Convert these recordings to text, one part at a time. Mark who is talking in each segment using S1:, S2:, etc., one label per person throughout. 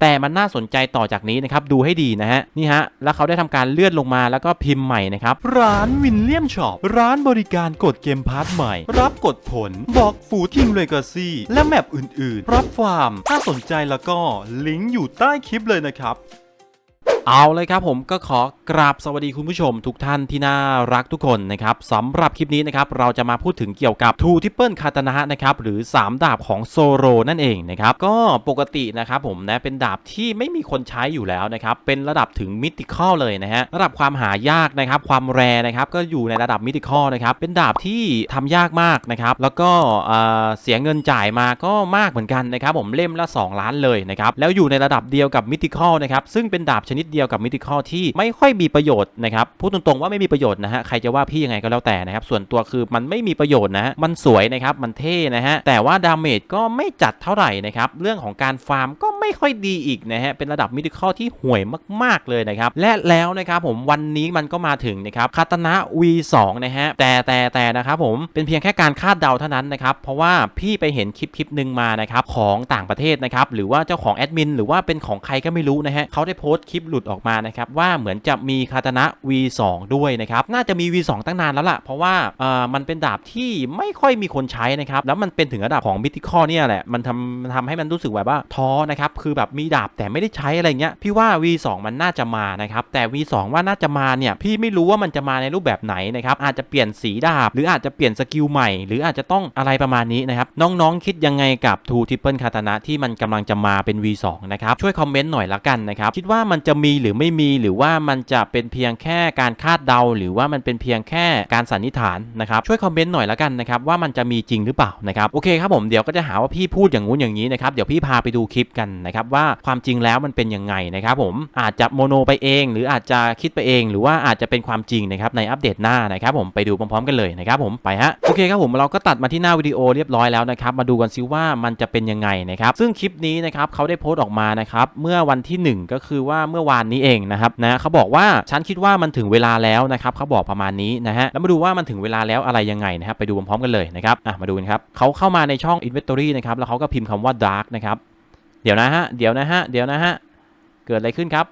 S1: แต่มันน่าสนใจต่อจากนี้นะครับดูให้ดีนะฮะนี่ฮะแล้วเขาได้ทำการเลื่อนลงมาแล้วก็พิมพ์ใหม่นะครับ
S2: ร้านวินเลียมช็อปร้านบริการกดเกมพาร์ทใหม่ รับกดผลบอกฟูทิงเลกาซี่และแมปอื่นๆ รับฟาร์ม ถ้าสนใจแล้วก็ลิงก์อยู่ใต้คลิปเลยนะครับ
S1: เอาเลยครับผมก็ขอกราบสวัสดีคุณผู้ชมทุกท่านที่น่ารักทุกคนนะครับสำหรับคลิปนี้นะครับเราจะมาพูดถึงเกี่ยวกับทูทิปเปิลคาตานะนะครับหรือ 3 ดาบของโซโรนั่นเองนะครับก็ปกตินะครับผมนะเป็นดาบที่ไม่มีคนใช้อยู่แล้วนะครับเป็นระดับถึงมิติคอลเลยนะฮะระดับความหายากนะครับความแรนะครับก็อยู่ในระดับมิติคอลนะครับเป็นดาบที่ทำยากมากนะครับแล้วก็เออเสียเงินจ่ายมาก็มากเหมือนกันนะครับผมเล่มละ 2 ล้านเลยนะครับแล้วอยู่ในระดับเดียวกับมิติคอลนะครับซึ่งเป็นดาบชนิดเดียวียวกับมิติคอลที่ไม่ค่อยมีประโยชน์นะครับพูดตรงๆว่าไม่มีประโยชน์นะฮะใครจะว่าพี่ยังไงก็แล้วแต่นะครับส่วนตัวคือมันไม่มีประโยชน์นะฮะมันสวยนะครับมันเท่นะฮะแต่ว่าดาเมจก็ไม่จัดเท่าไหร่นะครับเรื่องของการฟาร์มก็ ไม่ค่อยดีอีกนะฮะเป็นระดับมิติคอลที่ห่วยมากๆเลยนะครับและแล้วนะครับผมวันนี้มันก็มาถึงนะครับคาตานะ V2 นะฮะแต่แต่แต่นะครับผมเป็นเพียงแค่การคาดเดาเท่านั้นนะครับเพราะว่าพี่ไปเห็นคลิปคลิปหนึ่งมานะครับของต่างประเทศนะครับหรือว่าเจ้าของแอดมินหรือว่าเป็นของใครก็ไม่รู้นะฮะเขาได้โพสต์คลิปหลุดออกมานะครับว่าเหมือนจะมีคาตานะ V2 ด้วยนะครับน่าจะมี V2 ตั้งนานแล้วล่ะเพราะว่าเอ่อมันเป็นดาบที่ไม่ค่อยมีคนใช้นะครับแล้วมันเป็นถึงระดับของมิติคอเนี่ยแหละมันทำมันทำให้มันรู้สึกแบบว่าท้อนะครับคือแบบมีดาบแต่ไม่ได้ใช้อะไรเงี้ยพี่ว่า V2 มันน่าจะมานะครับแต่ V2 ว่าน่าจะมาเนี่ยพี่ไม่รู้ว่ามันจะมาในรูปแบบไหนนะครับอาจจะเปลี่ยนสีดาบ หรืออาจจะเปลี่ยนสกิลใหม่ หรืออาจจะต้องอะไรประมาณนี้นะครับน้องๆคิดยังไงกับ Two Triple Katana ที่มันกำลังจะมาเป็น V2 นะครับช่วยคอมเมนต์หน่อยละกันนะครับคิดว่ามันจะมีหรือไม่มีหรือว่ามันจะเป็นเพียงแค่การคาดเดา หรือว่ามันเป็นเพียงแค่การสันนิษฐานนะครับช่วยคอมเมนต์หน่อยละกันนะครับว่ามันจะมีจริงหรือเปล่านะครับโอเคครับผมเดี๋ยวก็จะหาว่าพี่พูดอย่างงู้นอย่างนี้นะครับเดี๋ยวพี่พาไปดูคลิปกันนะครับว่าความจริงแล้วมันเป็นยังไงนะครับผมอาจจะโมโนไปเอง หรืออาจจะคิดไปเอง หรือว่าอาจจะเป็นความจริงนะครับในอัปเดตหน้านะครับผมไปดูพร้อมๆกันเลยนะครับผมไปฮะโอเคครับผมเราก็ตัดมาที่หน้าวิดีโอเรียบร้อยแล้วนะครับมาดูกันซิว่ามันจะเป็นยังไงนะครับซึ่งคลิปนี้นะครับเขาได้โพสต์ออกมานะครับเมื่อวันที่ 1 ก็คือว่าเมื่อวานนี้เองนะครับนะเขาบอกว่าฉันคิดว่ามันถึงเวลาแล้วนะครับเขาบอกประมาณนี้นะฮะแล้วมาดูว่ามันถึงเวลาแล้วอะไรยังไงนะครับไปดูพร้อมๆกันเลยนะครับอะมาดูกันครับเขาเข้ามาในช่อง Inventory นะครับแล้วเขาก็พิมพ์คำว่า dark นะครับ เดี๋ยวนะฮะ เดี๋ยวนะฮะ เดี๋ยวนะฮะ เกิดอะไรขึ้นครับ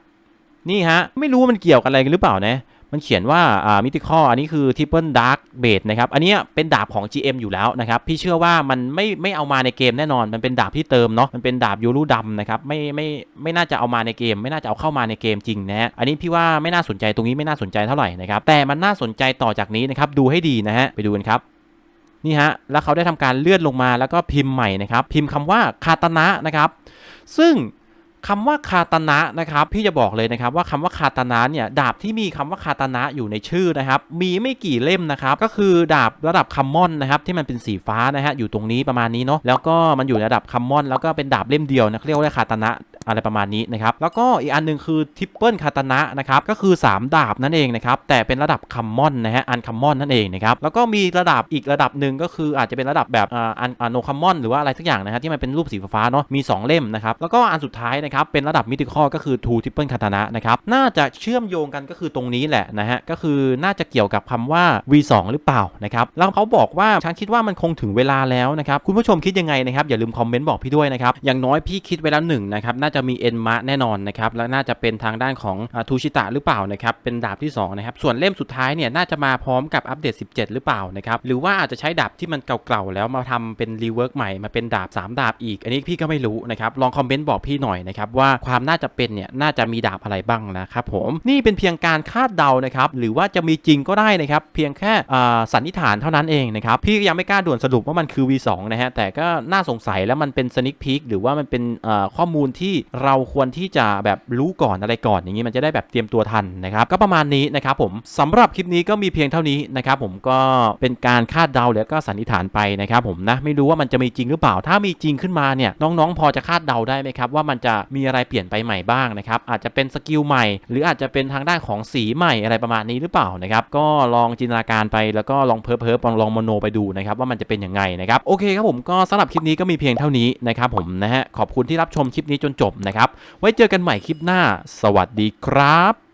S1: นี่ฮะ ไม่รู้มันเกี่ยวกันอะไรกันหรือเปล่านะ มันเขียนว่า อ่า มิติคออันนี้คือ Triple Dark b a s e นะครับ อันนี้เป็นดาบของ GM อยู่แล้วนะครับ พี่เชื่อว่ามันไม่ไม่เอามาในเกมแน่นอน มันเป็นดาบที่เติมเนาะ มันเป็นดาบยูรูดำนะครับ ไม่ไม่ไม่น่าจะเอามาในเกม ไม่น่าจะเอาเข้ามาในเกมจริงนะฮะ อันนี้พี่ว่าไม่น่าสนใจตรงนี้ไม่น่าสนใจเท่าไหร่นะครับ แต่มันน่าสนใจต่อจากนี้นะครับ ดูให้ดีนะฮะ ไปดูกันครับนี่ฮะ แล้วเขาได้ทำการเลื่อนลงมาแล้วก็พิมพ์ใหม่นะครับ พิมพ์คำว่าคาตนะนะครับ ซึ่ง คำว่าคาตานะนะครับพี่จะบอกเลยนะครับว่าคำว่าคาตานะเนี่ยดาบที่มีคำว่าคาตานะอยู่ในชื่อนะครับมีไม่กี่เล่มนะครับก็คือดาบระดับคัมมอนนะครับที่มันเป็นสีฟ้านะฮะอยู่ตรงนี้ประมาณนี้เนาะแล้วก็มันอยู่ระดับคัมมอน แล้วก็เป็นดาบเล่มเดียวนะเขาเรียกว่าคาตานะอะไรประมาณนี้นะครับแล้วก็อีกอันหนึงคือทิปเปิลคาตานะนะครับก็คือ 3 ดาบนั่นเองนะครับแต่เป็นระดับคัมมอนนะฮะอันคัมมอนนั่นเองนะครับแล้วก็มีระดับอีกระดับหนึ่งก็คืออาจจะเป็นระดับแบบอันอโนคัมมอนหรือว่าอะไรสักอย่างนะฮะที่มันเป็นรูปสีฟ้าเนาะมี 2 เล่มนะครับแล้วก็อันสุดท้ายนะครับเป็นระดับมิติคอก็คือทูทิปเปิลคาตานะนะครับน่าจะเชื่อมโยงกันก็คือตรงนี้แหละนะฮะก็คือน่าจะเกี่ยวกับคำว่า V2 หรือเปล่านะครับแล้วเขาบอกว่าฉันคิดว่ามันคงถึงเวลาแล้วนะครับคุณผู้ชมคิดยังไงนะครับอย่าลืมคอมเมนต์บอกพี่ด้วยนะครับอย่างน้อยพี่คิดไว้แล้วหนึ่งนะครับน่าจะมีเอ็นมะแน่นอนนะครับและน่าจะเป็นทางด้านของทูชิตะหรือเปล่านะครับเป็นดาบที่สองนะครับส่วนเล่มสุดท้ายเนี่ยน่าจะมาพร้อมกับอัปเดต 17 หรือเปล่านะครับหรือว่าอาจจะใช้ดาบที่มันเก่าๆแล้วมาทำเป็นรีเวิร์กใหม่มาเป็นดาบ 3 ดาบอีก อันนี้พี่ก็ไม่รู้นะครับลองคอมเมนต์บอกพี่หน่อยนะครับว่าความน่าจะเป็นเนี่ยน่าจะมีดาบอะไรบ้างนะครับผมนี่เป็นเพียงการคาดเดานะครับหรือว่าจะมีจริงก็ได้นะครับเพียงแค่สันนิษฐานเท่านั้นเองนะครับพี่ยังไม่กล้าด่วนสรุปว่ามันคือ V2 นะฮะแต่ก็น่าสงสัยแล้วมันเป็นสนิ k พีคหรือว่ามันเป็นข้อมูลที่เราควรที่จะแบบรู้ก่อนอะไรก่อนอย่างนี้มันจะได้แบบเตรียมตัวทันนะครับก็ประมาณนี้นะครับผมสำหรับคลิปนี้ก็มีเพียงเท่านี้นะครับผมก็เป็นการคาดเดาแล้วก็สันนิษฐานไปนะครับผมนะไม่รู้ว่ามันจะมีจริงหรือเปล่า ถ้ามีจริงขึ้นมาเนี่ยน้องๆ พอจะคาดเดาได้ไหมครับว่ามันจะมีอะไรเปลี่ยนไปใหม่บ้างนะครับอาจจะเป็นสกิลใหม่ หรืออาจจะเป็นทางด้านของสีใหม่อะไรประมาณนี้หรือเปล่านะครับก็ลองจินตนาการไปแล้วก็ลองเพ้อเพ้อลองลองมโนไปดูนะครับว่ามันจะเป็นยังไงนะครับโอเคครับผมก็สำหรับคลิปนี้ก็มีเพียงเท่านี้นะครับผมนะฮะขอบคุณที่รับชมคลิปนี้จนจบนะครับไว้เจอกันใหม่คลิปหน้า สวัสดีครับ